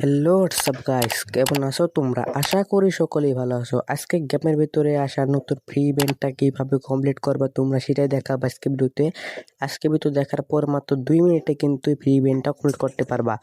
Hello WhatsApp guys কেমন আছো তোমরা? আশা করি সকলেই ভালো আছো। আজকে গেমের ভিতরে আসা নতুন ফ্রি ইভেন্টটা কীভাবে কমপ্লিট করবে তোমরা সেটাই দেখাবো আজকে ভিডিওতে। আজকে ভিডিও দেখার পর মাত্র দুই মিনিটে কিন্তু ফ্রি ইভেন্টটা কমপ্লিট করতে পারবা।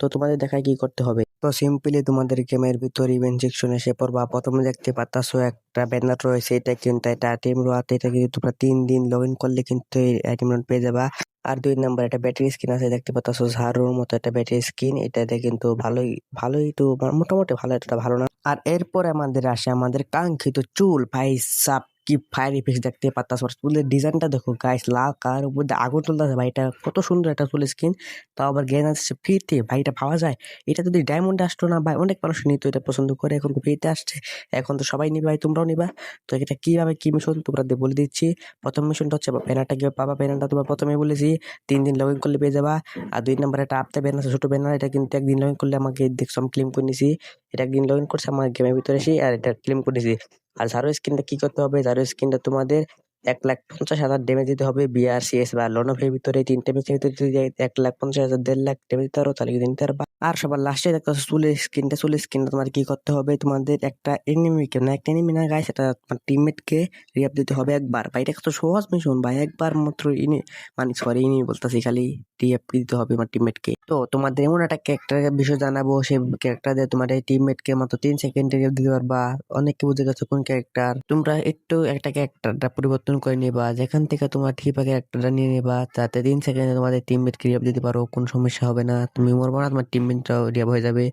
তো তোমাদের দেখায় কি করতে হবে? তো সিম্পলি তোমাদের গেমের ভিতরে ইভেন্ট সেকশনে এসে পড়বা। প্রথমে দেখতে পাচ্ছ একটা ব্যানার রয়েছে, এটা কিন্তু এটা আইটেম রোয়াতে, এটা কিন্তু তোমরা তিন দিন লগ ইন করলে কিন্তু এই আইটেম পেয়ে যাবা। আর দুই নাম্বার একটা ব্যাটারি স্ক্রিন আছে, দেখতে পাচ্ছ ঝাড়ুর মতো একটা ব্যাটারি স্ক্রিন এটাতে কিন্তু ভালোই ভালোই তো মোটামুটি ভালো, এটা ভালো না। আর এরপর আমাদের আসে আমাদের কাঙ্ক্ষিত চুল, ভাই সাপ। কি ফায়ার ইফেক্ট দেখতে পাচ্ছ চুলের ডিজাইনটা দেখো গাইস লাল কার উপর দিয়ে আগুন তুলতেছে ভাই, এটা কত সুন্দর একটা চুলের স্কিন তাও আবার জ্ঞান আসছে ফ্রিতে ভাইটা পাওয়া যায়? এটা যদি ডায়মন্ড আসতো না ভাই, অনেক মানুষ নিত এটা পছন্দ করে, এখন ফ্রিতে আসছে, এখন তো সবাই নিবে ভাই, তোমরাও নিবা। তো এটা কীভাবে কী মিশন তোমরা বলে দিচ্ছি। প্রথম মিশনটা হচ্ছে ব্যানারটা কীভাবে পাবা? ব্যানারটা তোমার প্রথমে বলেছি, তিন দিন লগ ইন করলে পেয়ে যাবা। আর দুই নম্বর একটা আপতে ব্যানার আছে, ছোটো ব্যানার এটা কিন্তু একদিন লগ ইন করলে আমাকে দেখছ, আমি ক্লেম করে নিছি। এটা একদিন লগ ইন করছে, আমার গেমের ভিতরে এসে, আর এটা ক্লেম করে নিছি। আর জারো স্ক্রিনটা কি করতে হবে? জারো স্ক্রিনটা তোমাদের এক লাখ পঞ্চাশ হাজার ড্যামেজ দিতে হবে বিআরসিএস বা লনফের ভিতরে, তিনটে ম্যাচের ভিতরে যদি এক লাখ পঞ্চাশ হাজার, দেড় লাখ ড্যামেজ দিতে পারো, তাহলে কিন্তু নিতে পারবা। আর সবার লাস্টে পাচ্ছ চুলের স্কিনটা চুলের স্কিনটা তোমার কি করতে হবে? তোমাদের একটা এনিমিকে না, একটা এনিমি না গায়ে সেটা তোমার টিমমেটকে রিয়াপ দিতে হবে একবার। বা এটা কত সহজ মিশন ভাই, একবার মাত্র ইনি মানে সরি ইনি বলতেছি খালি রিয়াপ দিতে হবে আমার টিমমেটকে তো তোমাদের এমন একটা ক্যারেক্টারের বিষয় জানাব সেই ক্যারেক্টার দিয়ে তোমার এই টিমমেটকে মাত্র তিন সেকেন্ডে রিয়াপ দিতে পারবা। অনেককে বুঝে গেছো কোন ক্যারেক্টার তোমরা একটু একটা ক্যারেক্টারটা পরিবর্তন করে নিবা, যেখান থেকে তোমার ঠিক একটা নিয়ে নিবা যাতে তিন সেকেন্ডে তোমাদের টিমমেটকে রিয়াপ দিতে পারো, কোনো সমস্যা হবে না, তুমি মরবো না, তোমার টিমমেটটাও রিয়াপ হয়ে যাবে।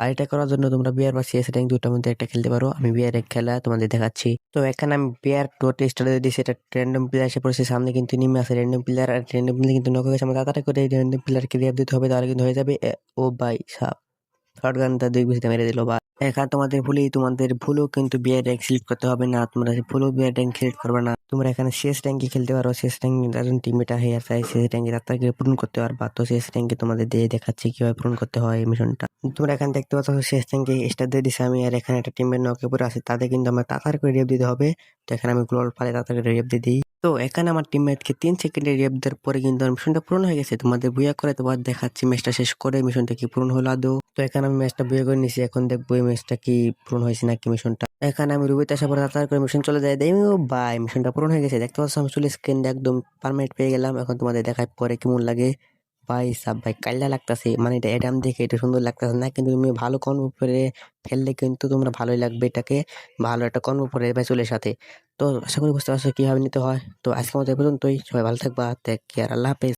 আর এটা করার জন্য তোমরা বিয়ার বা সিএস র্যাঙ্ক দুটার মধ্যে একটা খেলতে পারো, আমি বিয়ার এক খেলা তোমাদের দেখাচ্ছি। তো এখানে আমি বিয়ার টোটে স্টার্ট দিয়ে দিয়েছি, এটা র্যান্ডম প্লেয়ার এসে পড়েছে, সামনে কিন্তু নেমে আছে র্যান্ডম প্লেয়ার আর র্যান্ডম প্লেয়ার কিন্তু নক গেছে, আমার তাড়াতাড়ি করে র্যান্ডম প্লেয়ারকে রিয়াপ দিতে হবে, তাহলে কিন্তু হয়ে যাবে ও বাই সাপ। শর্ট গানটা দুই বিশিতে মেরে দিল বা এখানে তোমাদের ভুলেই তোমাদের ভুলেও কিন্তু বিয়ার র্যাঙ্ক সিলেক্ট করতে হবে না। তোমরা ভুলেও বিয়ার র্যাঙ্ক সিলেক্ট করবে না। তোমরা এখানে শেষ র্যাঙ্কে খেলতে পারো। শেষ র্যাঙ্ক একজন টিমমেট হেয়ার চাই শেষ র্যাঙ্কে তাদেরকে পূরণ করতে পারবা। তো শেষ র্যাঙ্কে তোমাদের দিয়ে দেখাচ্ছি কীভাবে পূরণ করতে হয় এই মিশনটা তোমরা এখানে দেখতে পাচ্ছ, শেষ র্যাঙ্কে স্টার দিয়ে দিছে আমি। আর এখানে একটা টিমের নকে পরে আছে, তাদের কিন্তু আমার তাড়াতাড়ি করে রেপ দিতে হবে। তো এখানে আমি গ্লোল ফালে তাড়াতাড়ি রেপ দিয়ে দিই। তো এখানে আমার টিমমেটকে তিন সেকেন্ডে রেপ দেওয়ার পরে কিন্তু আমার মিশনটা পূরণ হয়ে গেছে। তোমাদের বুয়া করে তোমার দেখাচ্ছি ম্যাচটা শেষ করে মিশনটা কি পূরণ হলো আদৌ? তো এখানে আমি ম্যাচটা বুয়া করে নিছি, এখন দেখব এই ম্যাচটা কি পূরণ হয়েছে নাকি মিশনটা এখানে আমি রুবিতে আসার পরে তাড়াতাড়ি করে মিশন চলে যায় দেই বাই মিশনটা পূরণ হয়ে গেছে। দেখতে পাচ্ছ, আমি চলে স্ক্রিনটা একদম পারমানেন্ট পেয়ে গেলাম। এখন তোমাদের দেখায় পরে কেমন লাগে। ভাই সাব, ভাই কাল্লা লাগতাছে। মানে এটা এডাম দেখে এটা সুন্দর লাগতাছে না, কিন্তু তুমি ভালো কর্ম করে ফেললে কিন্তু তোমরা ভালোই লাগবে এটাকে। ভালো একটা কর্ম করে ভাই চুলের সাথে। তো আশা করি বুঝতে পারছ কীভাবে নিতে হয়। তো আজকের মতো এই পর্যন্তই। সবাই ভালো থাকবা। টেক কেয়ার আল্লাহ হাফেজ।